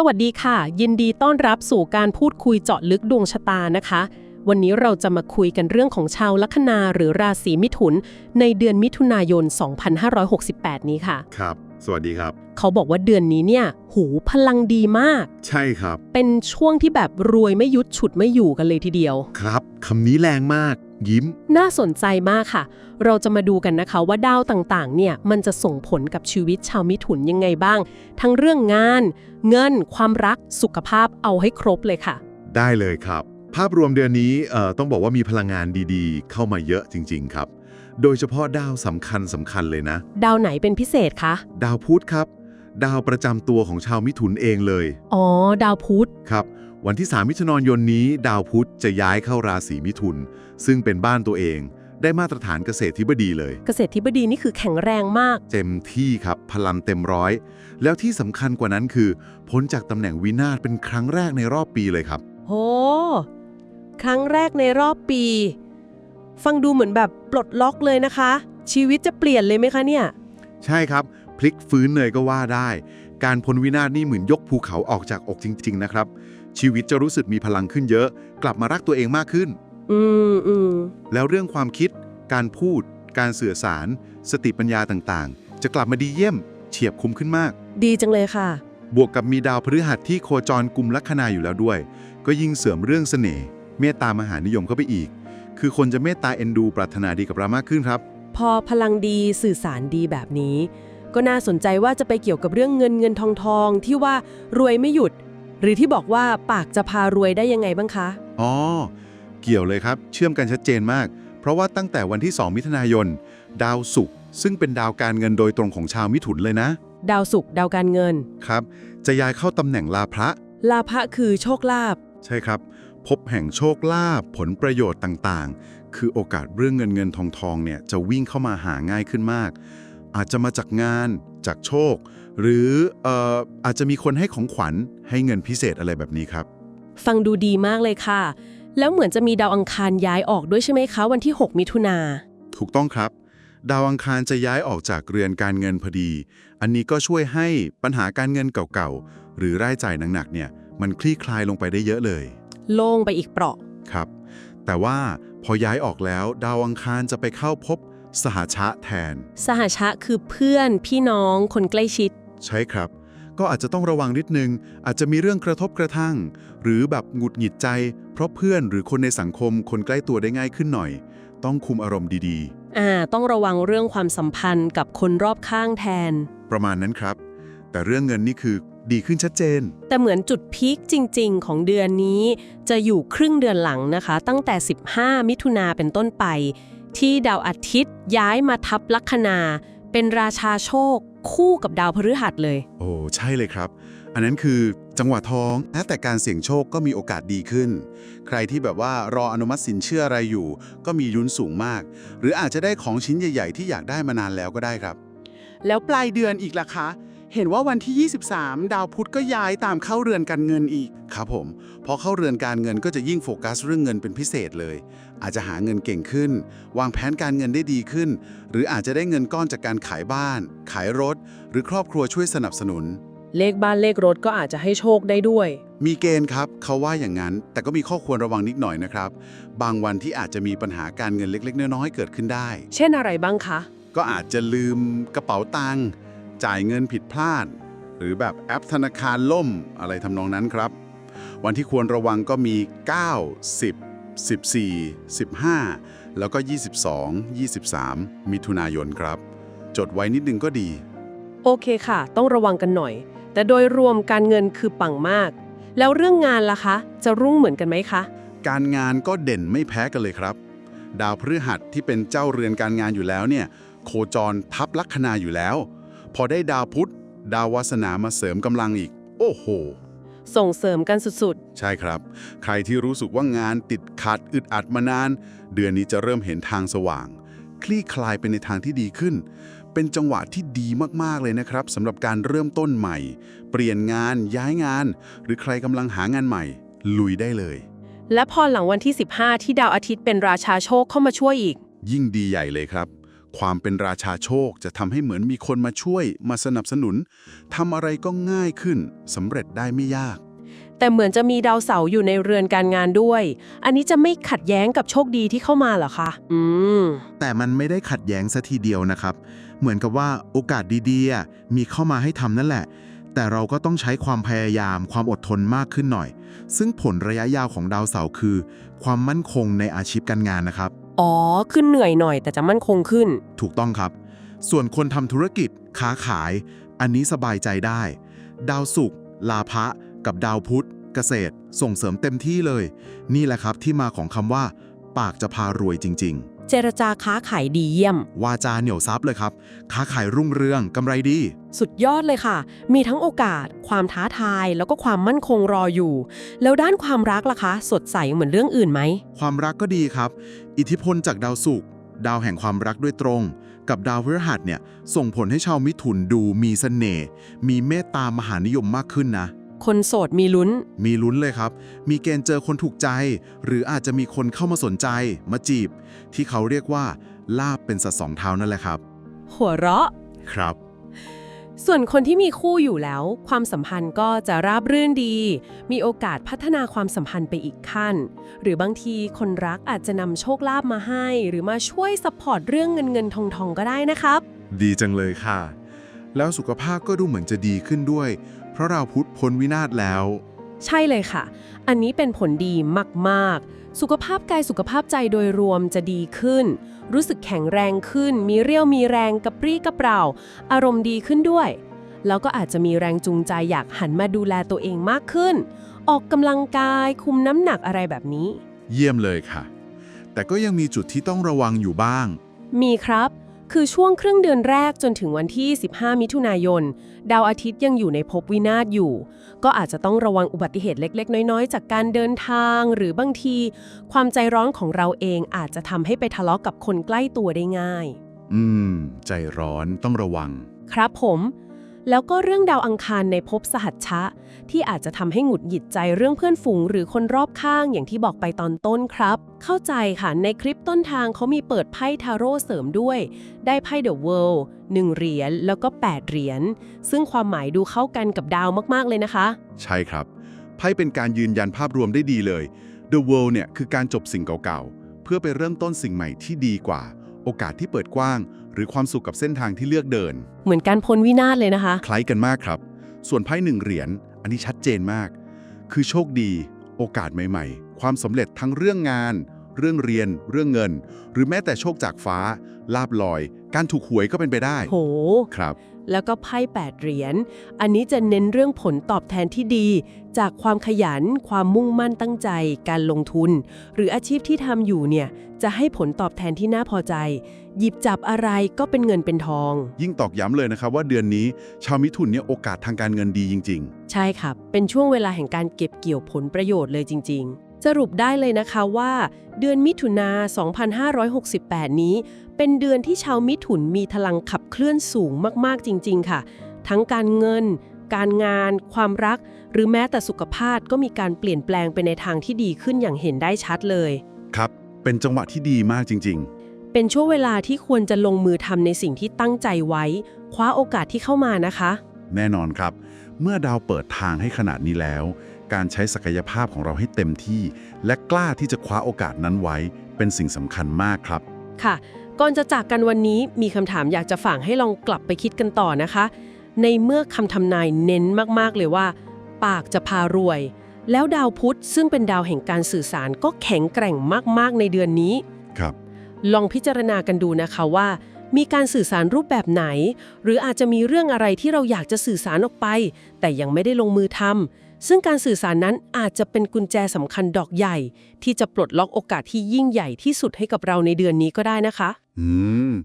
สวัสดีค่ะ ยินดีต้อนรับสู่การพูดคุยเจาะลึกดวงชะตานะคะ วันนี้เราจะมาคุยกันเรื่องของชาวลัคนาหรือราศีมิถุน ในเดือนมิถุนายน 2568 นี้ค่ะ ครับ สวัสดีครับ เขาบอกว่าเดือนนี้เนี่ย หูพลังดีมาก ใช่ครับ เป็นช่วงที่แบบรวยไม่ยุดฉุดไม่อยู่กันเลยทีเดียว ครับคำนี้แรงมาก ยิ้ม น่าสนใจมากค่ะ เราจะมาดูกันนะคะว่าดาวต่างๆ เนี่ย มันจะส่งผลกับชีวิตชาวมิถุนยังไงบ้าง ทั้งเรื่องงาน เงิน ความรัก สุขภาพ เอาให้ครบเลยค่ะ ได้เลยครับ ภาพรวมเดือนนี้เอ่อต้องบอกว่ามีพลังงานดีๆ เข้ามาเยอะจริง ๆ ครับ โดยเฉพาะดาวสำคัญสำคัญเลยนะ ดาวไหนเป็นพิเศษคะ ดาวพุธครับ ดาวประจำตัวของชาวมิถุนเองเลยอ๋อ ดาวพุธ ครับ วันที่ 3 มิถุนายนนี้ ดาวพุธจะย้ายเข้าราศีมิถุน ซึ่งเป็นบ้านตัวเอง ได้มาตรฐานเกษตรทิบดีเลย เกษตรทิบดีนี่คือแข็งแรงมาก เต็มที่ครับ พลังเต็มร้อย แล้วที่สำคัญกว่านั้นคือ พ้นจากตำแหน่งวินาศเป็นครั้งแรกในรอบปีเลยครับ โห ครั้งแรกในรอบปี ฟังดูเหมือนแบบปลดล็อกเลยนะคะ ชีวิตจะเปลี่ยนเลยไหมคะเนี่ย ใช่ครับ พลิกฟื้นเลยก็ว่าได้ การพ้นวินาศนี่เหมือนยกภูเขาออกจากอกจริง ๆ นะครับ ชีวิตจะรู้สึกมีพลังขึ้นเยอะ กลับมารักตัวเองมากขึ้น อืมอืมแล้วเรื่องความคิด การพูด การสื่อสาร สติปัญญาต่างๆ จะกลับมาดีเยี่ยม เฉียบคมขึ้นมาก ดีจังเลยค่ะ บวกกับมีดาวพฤหัสที่โคจรกลุ่มลัคนาอยู่แล้วด้วย ก็ยิ่งเสริมเรื่องเสน่ห์เมตตามหานิยมเข้าไปอีก คือคนจะเมตตาเอ็นดูปรารถนาดีกับเรามากขึ้นครับ พอพลังดีสื่อสารดีแบบนี้ ก็น่าสนใจว่าจะไปเกี่ยวกับเรื่องเงินเงินทองทองที่ว่ารวยไม่หยุด หรือที่บอกว่าปากจะพารวยได้ยังไงบ้างคะ อ๋อ เกี่ยวเลยครับ เชื่อมกันชัดเจนมาก เพราะว่าตั้งแต่วันที่ 2 มิถุนายน ดาวศุกร์ซึ่งเป็นดาวการเงินโดยตรงของชาวมิถุนเลยนะ ดาวศุกร์ดาวการเงิน ครับ จะย้ายเข้าตำแหน่งลาพระ ลาภะคือโชคลาภ ใช่ครับ พบแห่งโชคลาภผลประโยชน์ต่างๆ คือโอกาสเรื่องเงินเงินทองทองเนี่ยจะวิ่งเข้ามาหาง่ายขึ้นมาก อาจจะมาจากงานจากโชค หรือเอ่ออาจจะมีคนให้ของขวัญให้เงินพิเศษอะไรแบบนี้ครับ ฟังดูดีมากเลยค่ะ แล้วเหมือนจะมีดาวอังคารย้ายออกด้วยใช่ไหมคะวันที่ 6 มิถุนาถูกต้องครับดาวอังคารจะย้ายออกจากเรือนการเงินพอดี อันนี้ก็ช่วยให้ปัญหาการเงินเก่าๆ หรือรายจ่ายหนักๆ เนี่ย มันคลี่คลายลงไปได้เยอะเลย โล่งไปอีกเปราะ ครับ แต่ว่าพอย้ายออกแล้วดาวอังคารจะไปเข้าพบสหชะแทน สหชะคือเพื่อนพี่น้องคนใกล้ชิด ใช่ครับ ก็อาจจะต้องระวังนิดนึง อาจจะมีเรื่องกระทบกระทั่ง หรือแบบหงุดหงิดใจ เพราะเพื่อนหรือคนในสังคมคนใกล้ตัวได้ง่ายขึ้นหน่อย ต้องคุมอารมณ์ดีอ่าต้องระวังเรื่องความสัมพันธ์กับคนรอบข้างแทน ๆ ประมาณนั้นครับ แต่เรื่องเงินนี่คือ ดีขึ้นชัดเจน แต่เหมือนจุดพีคจริง ๆ ของเดือนนี้ จะอยู่ครึ่งเดือนหลังนะคะ ตั้งแต่ 15 มิถุนาเป็นต้นไป ที่ดาวอาทิตย์ย้ายมาทับลัคนา เป็นราชาโชค คู่กับดาวพฤหัสเลย โอ้ใช่เลยครับ อันนั้นคือจังหวะทองแม้แต่การเสี่ยงโชคก็มีโอกาสดีขึ้น ใครที่แบบว่ารออนุมัติสินเชื่ออะไรอยู่ ก็มียุนสูงมาก หรืออาจจะได้ของชิ้นใหญ่ ๆ ที่อยากได้มานานแล้วก็ได้ครับ แล้วปลายเดือนอีกล่ะคะ เห็นว่าวันที่ 23 ดาวพุธก็ย้ายตามเข้าเรือนการเงินอีก ครับผม พอเข้าเรือนการเงินก็จะยิ่งโฟกัสเรื่องเงินเป็นพิเศษเลย อาจจะหาเงินเก่งขึ้น วางแผนการเงินได้ดีขึ้น หรืออาจจะได้เงินก้อนจากการขายบ้าน ขายรถ หรือครอบครัวช่วยสนับสนุน เลขบ้านเลขรถก็อาจจะให้โชคได้ด้วย มีเกณฑ์ครับ เขาว่าอย่างนั้น แต่ก็มีข้อควรระวังนิดหน่อยนะครับ บางวันที่อาจจะมีปัญหาการเงินเล็ก ๆ น้อยๆเกิดขึ้นได้ เช่นอะไรบ้างคะ ก็อาจจะลืมกระเป๋าตังค์ จ่ายเงินผิดพลาด หรือแบบแอปธนาคารล่มอะไรทำนองนั้นครับ วันที่ควรระวังก็มี 9 10 14 15 แล้วก็ 22 23 มิถุนายนครับ จดไว้นิดนึงก็ดี โอเคค่ะ ต้องระวังกันหน่อย แต่โดยรวมการเงินคือปังมาก แล้วเรื่องงานล่ะคะ จะรุ่งเหมือนกันไหมคะ การงานก็เด่นไม่แพ้กันเลยครับ ดาวพฤหัสที่เป็นเจ้าเรือนการงานอยู่แล้วเนี่ย โคจรทับลัคนาอยู่แล้ว พอได้ดาวพุธดาววาสนามาเสริมกำลังอีก โอ้โห ส่งเสริมกันสุดใช่ครับ ใครที่รู้สึกว่างานติดขัดอึดอัดมานาน เดือนนี้จะเริ่มเห็นทางสว่าง คลี่คลายไปในทางที่ดีขึ้น เป็นจังหวะที่ดีมากๆเลยนะครับสำหรับการเริ่มต้นใหม่ เปลี่ยนงานย้ายงาน หรือใครกำลังหางานใหม่ ลุยได้เลย ๆ และพอหลังวันที่ 15 ที่ดาวอาทิตย์เป็นราชาโชคเข้ามาช่วยอีก ยิ่งดีใหญ่เลยครับ ความเป็นราชาโชคจะทำให้เหมือนมีคนมาช่วยมาสนับสนุนทำอะไรก็ง่ายขึ้นสำเร็จได้ไม่ยาก แต่เหมือนจะมีดาวเสาร์อยู่ในเรือนการงานด้วย อันนี้จะไม่ขัดแย้งกับโชคดีที่เข้ามาเหรอคะ อืม แต่มันไม่ได้ขัดแย้งซะทีเดียวนะครับ เหมือนกับว่าโอกาสดีๆอะมีเข้ามาให้ทำนั่นแหละ แต่เราก็ต้องใช้ความพยายามความอดทนมากขึ้นหน่อย ซึ่งผลระยะยาวของดาวเสาร์คือ ความมั่นคงในอาชีพการงานนะครับ อ๋อ ขึ้นเหนื่อยหน่อยแต่จะมั่นคงขึ้น ถูกต้องครับ ส่วนคนทำธุรกิจค้าขาย อันนี้สบายใจได้ ดาวศุกร์ลาภะกับดาวพุธ เกษตร ส่งเสริมเต็มที่เลย นี่แหละครับที่มาของคำว่า ปากจะพารวยจริง เจรจาค้าขายดีเยี่ยมๆวาจาเหนียวซับเลยครับ ค้าขายรุ่งเรืองกำไรดี สุดยอดเลยค่ะ มีทั้งโอกาส ความท้าทาย แล้วก็ความมั่นคงรออยู่ แล้วด้านความรักล่ะคะ สดใสเหมือนเรื่องอื่นไหม ความรักก็ดีครับ อิทธิพลจากดาวศุกร์ดาวแห่งความรักด้วยตรง กับดาวพฤหัสเนี่ยส่งผลให้ชาวมิถุนดูมีเสน่ห์มีเมตตามหานิยมมากขึ้นนะ คนโสดมีลุ้น มีลุ้นเลยครับ มีเกณฑ์เจอคนถูกใจ หรืออาจจะมีคนเข้ามาสนใจ มาจีบ ที่เขาเรียกว่า ลาบเป็นสัตว์สองเท้านั่นแหละครับ หัวเราะ ครับ ส่วนคนที่มีคู่อยู่แล้ว ความสัมพันธ์ก็จะราบรื่นดี มีโอกาสพัฒนาความสัมพันธ์ไปอีกขั้น หรือบางทีคนรักอาจจะนำโชคลาภมาให้ หรือมาช่วยสปอร์ตเรื่องเงินเงินทองทองก็ได้นะครับ ดีจังเลยค่ะ แล้วสุขภาพก็ดูเหมือนจะดีขึ้นด้วย เพราะเราพุทธพ้นวินาศแล้ว ใช่เลยค่ะ อันนี้เป็นผลดีมากๆ สุขภาพกายสุขภาพใจโดยรวมจะดีขึ้น รู้สึกแข็งแรงขึ้น มีเรี่ยวมีแรงกระปรี้กระเปร่า อารมณ์ดีขึ้นด้วย แล้วก็อาจจะมีแรงจูงใจอยากหันมาดูแลตัวเองมากขึ้น ออกกำลังกายคุมน้ำหนักอะไรแบบนี้ เยี่ยมเลยค่ะ แต่ก็ยังมีจุดที่ต้องระวังอยู่บ้าง มีครับ คือช่วงครึ่งเดือนแรกจนถึงวันที่ 15 มิถุนายน ดาวอาทิตย์ยังอยู่ในภพวินาศอยู่ ก็อาจจะต้องระวังอุบัติเหตุเล็ก ๆ น้อย ๆ จากการเดินทาง หรือบางที ความใจร้อนของเราเองอาจจะทำให้ไปทะเลาะกับคนใกล้ตัวได้ง่าย อืม ใจร้อนต้องระวัง ครับผม แล้วก็เรื่องดาวอังคารในภพสหัชชะ ที่อาจจะทำให้หงุดหงิดใจเรื่องเพื่อนฝูงหรือคนรอบข้างอย่างที่บอกไปตอนต้นครับ เข้าใจค่ะ ในคลิปต้นทางเขามีเปิดไพ่ทาโร่เสริมด้วย ได้ไพ่เดอะเวิลด์หนึ่งเหรียญแล้วก็ 8 เหรียญซึ่งความหมายดูเข้ากันกับดาวมากๆเลยนะคะ ใช่ครับ ไพ่เป็นการยืนยันภาพรวมได้ดีเลย The World เนี่ยคือการจบสิ่งเก่าๆ เพื่อไปเริ่มต้นสิ่งใหม่ที่ดีกว่า โอกาสที่เปิดกว้าง หรือความสุขกับเส้นทางที่เลือกเดิน เหมือนการพ้นวินาศเลยนะคะ คล้ายกันมากครับ ส่วนไพ่หนึ่งเหรียญอันนี้ชัดเจนมาก คือโชคดี โอกาสใหม่ ๆ ความสำเร็จทั้งเรื่องงาน เรื่องเรียน เรื่องเงิน หรือแม้แต่โชคจากฟ้า ลาบลอย การถูกหวยก็เป็นไปได้ โห ครับ แล้วก็ไพ่8เหรียญ อันนี้จะเน้นเรื่องผลตอบแทนที่ดี จากความขยัน ความมุ่งมั่นตั้งใจ การลงทุน หรืออาชีพที่ทำอยู่เนี่ย จะให้ผลตอบแทนที่น่าพอใจ หยิบจับอะไรก็เป็นเงินเป็นทอง ยิ่งตอกย้ำเลยนะครับว่าเดือนนี้ ชาวมิถุนเนี่ยโอกาสทางการเงินดีจริง ใช่ครับ เป็นช่วงเวลาแห่งการเก็บเกี่ยวผลประโยชน์เลยจริง ๆ สรุปได้เลยนะคะว่า เดือนมิถุนา 2568 นี้ เป็นเดือนที่ชาวมิถุนมีพลังขับเคลื่อนสูงมากๆจริง ๆ ค่ะ ทั้งการเงิน การงาน ความรัก หรือแม้แต่สุขภาพก็มีการเปลี่ยนแปลงไปในทางที่ดีขึ้นอย่างเห็นได้ชัดเลยๆครับ เป็นจังหวะที่ดีมากจริง เป็นช่วงเวลาที่ควรจะลงมือทำในสิ่งที่ตั้งใจไว้ คว้าโอกาสที่เข้ามานะคะ ๆ แน่นอนครับ เมื่อดาวเปิดทางให้ขนาดนี้แล้ว การใช้ศักยภาพของเราให้เต็มที่ และกล้าที่จะคว้าโอกาสนั้นไว้ เป็นสิ่งสำคัญมากครับ ค่ะ ก่อนจะจากกันวันนี้มีคำถามอยากจะฝากให้ลองกลับไปคิดกันต่อนะคะ ในเมื่อคำทำนายเน้นมากๆเลยว่า ปากจะพารวย แล้วดาวพุธซึ่งเป็นดาวแห่งการสื่อสารก็แข็งแกร่งมากๆในเดือนนี้ ครับ ลองพิจารณากันดูนะคะว่า มีการสื่อสารรูปแบบไหน หรืออาจจะมีเรื่องอะไรที่เราอยากจะสื่อสารออกไป แต่ยังไม่ได้ลงมือทำซึ่งการสื่อสารนั้นอาจจะเป็นกุญแจสำคัญดอกใหญ่ ที่จะปลดล็อกโอกาสที่ยิ่งใหญ่ที่สุดให้กับเราในเดือนนี้ก็ได้นะคะ อืม